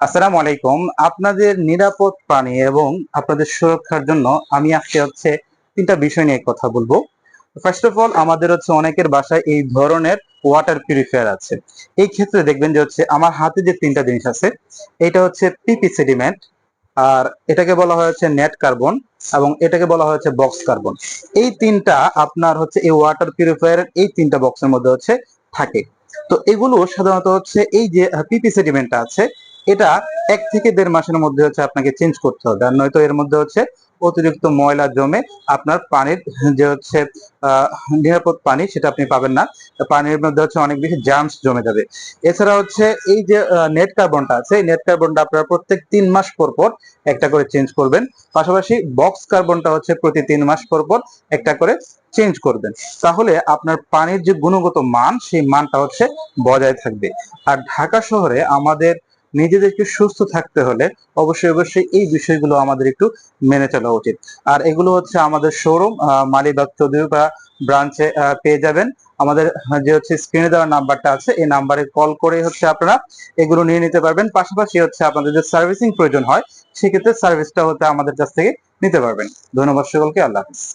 আসসালামু আলাইকুম। আপনাদের নিরাপদ পানি এবং আপনাদের সুরক্ষার জন্য আমি আজকে হচ্ছে তিনটা বিষয় নিয়ে কথা বলব। ফার্স্ট অফ অল আমাদের হচ্ছে অনেকের বাসায় এই ধরনের ওয়াটার পিউরিফায়ার আছে। এই ক্ষেত্রে দেখবেন যে হচ্ছে আমার হাতে যে তিনটা জিনিস আছে, এটা হচ্ছে পিপি সেডিমেন্ট আর এটাকে বলা হয়েছে নেট কার্বন এবং এটাকে বলা হয়েছে বক্স কার্বন এই তিনটা আপনার হচ্ছে এই ওয়াটার পিউরিফায়ারের এই তিনটা বক্সের মধ্যে হচ্ছে থাকে। তো এগুলো সাধারণত হচ্ছে এই যে পিপি সেডিমেন্টটা আছে এটা এক থেকে দেড় মাসের মধ্যে হচ্ছে আপনাকে চেঞ্জ করতে হবে। আর নয়তো এর মধ্যে হচ্ছে অতিরিক্ত ময়লা জমে আপনার পানির যে হচ্ছে নিরাপদ পানি সেটা আপনি পাবেন না। পানির মধ্যে হচ্ছে অনেক বেশি জার্মস জমে যাবে। এছাড়া হচ্ছে এই যে নেট কার্বনটা আছে, এই নেট কার্বনটা আপনারা প্রত্যেক তিন মাস পর পর একটা করে চেঞ্জ করবেন। পাশাপাশি বক্স কার্বনটা হচ্ছে প্রতি তিন মাস পর পর একটা করে চেঞ্জ করবেন। তাহলে আপনার পানির যে গুণগত মান, সেই মানটা হচ্ছে বজায় থাকবে। আর ঢাকা শহরে আমাদের নিজেদেরকে সুস্থ থাকতে হলে অবশ্যই অবশ্যই এই বিষয়গুলো আমাদের একটু মেনে চলা উচিত। আর এগুলো হচ্ছে আমাদের শোরুম মালিবাগ চৌধুরীপা ব্রাঞ্চে পেয়ে যাবেন। আমাদের যে হচ্ছে স্ক্রিনে দেওয়া নাম্বারটা আছে, এই নাম্বারে কল করে হচ্ছে আপনারা এগুলো নিয়ে নিতে পারবেন। পাশাপাশি হচ্ছে আপনাদের যে সার্ভিসিং প্রয়োজন হয়, সেক্ষেত্রে সার্ভিসটা হতে আমাদের কাছ থেকে নিতে পারবেন। ধন্যবাদ সকলকে, আল্লাহ হাফিজ।